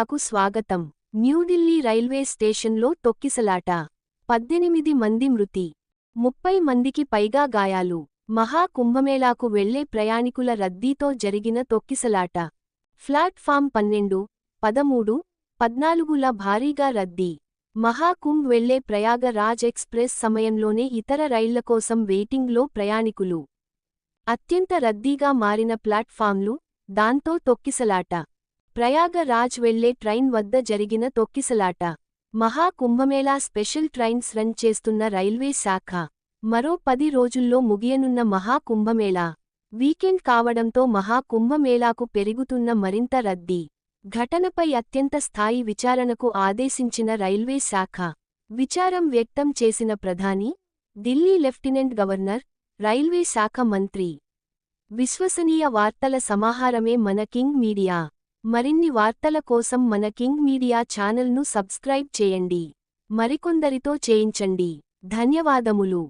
ఇండియాకు స్వాగతం. న్యూఢిల్లీ రైల్వే స్టేషన్లో తొక్కిసలాట. పద్దెనిమిది మంది మృతి. ముప్పై మందికి పైగా గాయాలు. మహా కుంభమేళాకు వెళ్ళే ప్రయాణికుల రద్దీతో జరిగిన తొక్కిసలాట. ప్లాట్ఫామ్ పన్నెండు పదమూడు పద్నాలుగుల భారీగా రద్దీ. మహాకుంభ్ వెళ్ళే ప్రయాగరాజ్ ఎక్స్ప్రెస్ సమయంలోనే ఇతర రైళ్ళ కోసం వెయిటింగ్లో ప్రయాణికులు. అత్యంత రద్దీగా మారిన ప్లాట్ఫామ్లు దాంతో తొక్కిసలాట. ప్రయాగరాజ్ వెళ్ళే ట్రైన్ వద్ద జరిగిన తొక్కిసలాట. మహా కుంభమేళా స్పెషల్ ట్రైన్స్ రన్ చేస్తున్న రైల్వే శాఖ. మరో పది రోజుల్లో ముగియనున్న మహా కుంభమేళా. వీకెండ్ కావడంతో మహా కుంభమేళాకు పెరుగుతున్న మరింత రద్దీ. ఘటనపై అత్యంత స్థాయి విచారణకు ఆదేశించిన రైల్వే శాఖ. విచారం వ్యక్తం చేసిన ప్రధాని ఢిల్లీ లెఫ్టినెంట్ గవర్నర్ రైల్వే శాఖ మంత్రి. విశ్వసనీయ వార్తల సమాహారమే మన కింగ్ మీడియా. మరిన్ని వార్తల కోసం మన కింగ్ మీడియా ఛానల్ను సబ్స్క్రైబ్ చేయండి. మరికొందరితో చేయించండి. ధన్యవాదములు.